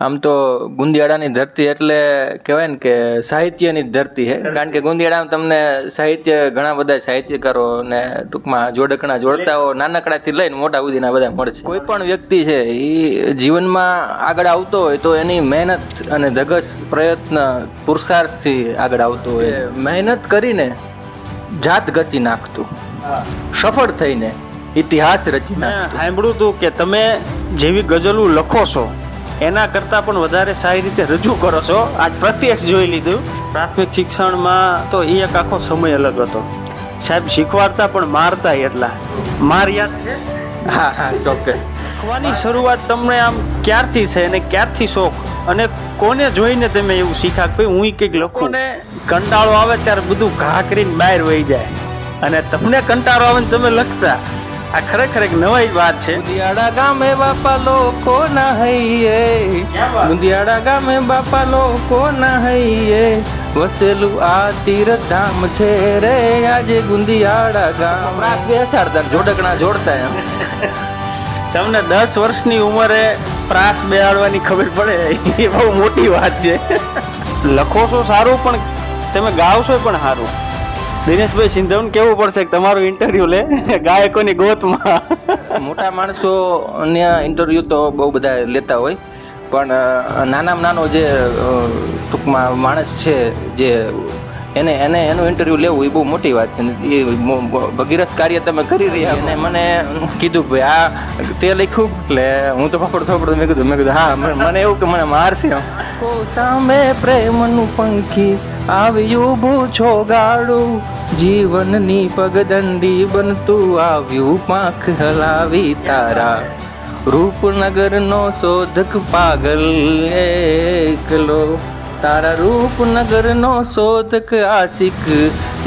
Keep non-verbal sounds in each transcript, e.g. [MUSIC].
આમ તો ગુંદિયાળાની ધરતી એટલે કહેવાય ને કે સાહિત્યની જ ધરતી છે કારણ કે ગુંદિયાળામાં તમને સાહિત્ય ઘણા બધા સાહિત્યકારો ને ટૂંકમાં જોડકણા જોડતાઓ નાનકડાથી લઈને મોટા સુધીના બધા મળશે. કોઈ પણ વ્યક્તિ છે એ જીવનમાં આગળ આવતો હોય તો એની મહેનત અને ધગસ પ્રયત્ન પુરુષાર્થથી આગળ આવતો હોય. મહેનત કરીને જાત ઘસી નાખતું. સફળ થઈને ઇતિહાસ રચી સાંભળ્યું હતું કે તમે જેવી ગઝલો લખો છો એના કરતાં પણ વધારે સારી રીતે રજૂ કરો છો. આજ પ્રત્યક્ષ જોઈ લીધું. પ્રાથમિક શિક્ષણમાં તો એ એક આખો સમય અલગ હતો. સાહેબ શીખવાડતા પણ મારતા એટલા. માર યાદ છે? હા હા ચોક્કસ. શીખવાની શરૂઆત તમને આમ ક્યારથી છે અને ક્યારથી શોખ? અને કોને જોઈને તમે એવું શીખા કે ભાઈ હું કંઈક લખું. ને કંટાળો આવે ત્યારે બધું ઘા કરીને બહાર વહી જાય. અને તમને કંટાળો આવે ને તમે લખતા. આ ખરેખર એક નવાઈ વાત છે. મુંદિયાળા ગામે બાપા લોકો ના હૈયે. મુંદિયાળા ગામે બાપા લોકો ના હૈયે. વસેલું આ તીર્થ ધામ છે રે આજે ગુંદિયાળા ગામ. રાસ બેસાડતા જોડકણા જોડતા એમ. તમને દસ વર્ષની ઉંમરે પ્રાસ બેહાડવાની ખબર પડે એ બહુ મોટી વાત છે. લખો છો સારું પણ તમે ગાવશો પણ સારું. દિનેશભાઈ સિંધવન કેવું પડશે કે તમારું ઇન્ટરવ્યુ લે? ગાયકોની ગોતમાં. મોટા માણસો ઇન્ટરવ્યુ તો બહુ બધા લેતા હોય. પણ નાનામાં નાનો જે ટૂંકમાં માણસ છે જે એને એને એનું ઇન્ટરવ્યૂ લેવું એ બહુ મોટી વાત છે. એ ભગીરથ કાર્ય તમે કરી રહ્યા અને મને કીધું ભાઈ આ તે લખ્યું? એટલે હું તો ફફડ થપડ મેં કીધું મેં કીધું હા મને એવું કે મને મારશે સામે પ્રેમનું પંખી આવ્યું ભૂછો ગાડું જીવનની પગદંડી બનતું આવ્યું પાંખ હલાવી તારા. રૂપનગરનો શોધક પાગલ એકલો. તારા રૂપનગરનો શોધક આશિક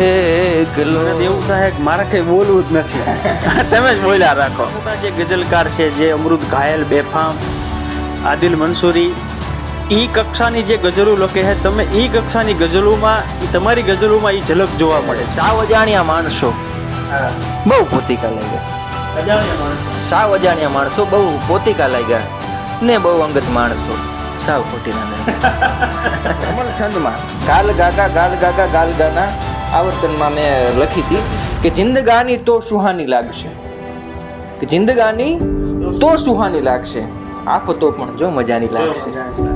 એકલો. એવું સાહેબ કે મારે કઈ બોલવું જ નથી. તમે જ બોલ્યા રાખો. જે ગઝલકાર છે જે અમૃત ઘાયલ બેફામ આદિલ મંસૂરી ઈ કક્ષાની જે ગઝલો લખે છે તમે ઈ કક્ષાની ગઝલોમાં તમારી ગઝલોમાં ઈ ઝલક જોવા મળે સાવ અજાણ્યા માણસો. બહુ પોતિકા લાગ્યા. સાવ અજાણ્યા માણસો બહુ પોતિકા લાગ્યા. ને બહુ અંગત માણસો. સાવ ખોટી ના. કમલ [LAUGHS] છંદમાં. ગાલ ગાગા ગાલ ગાગા ગાલ ગાના આવર્તનમાં મેં લખી હતી કે જિંદગાની તો સુહાની લાગશે. કે જિંદગાની તો સુહાની. લાગશે. આફતો પણ જો મજાની લાગશે.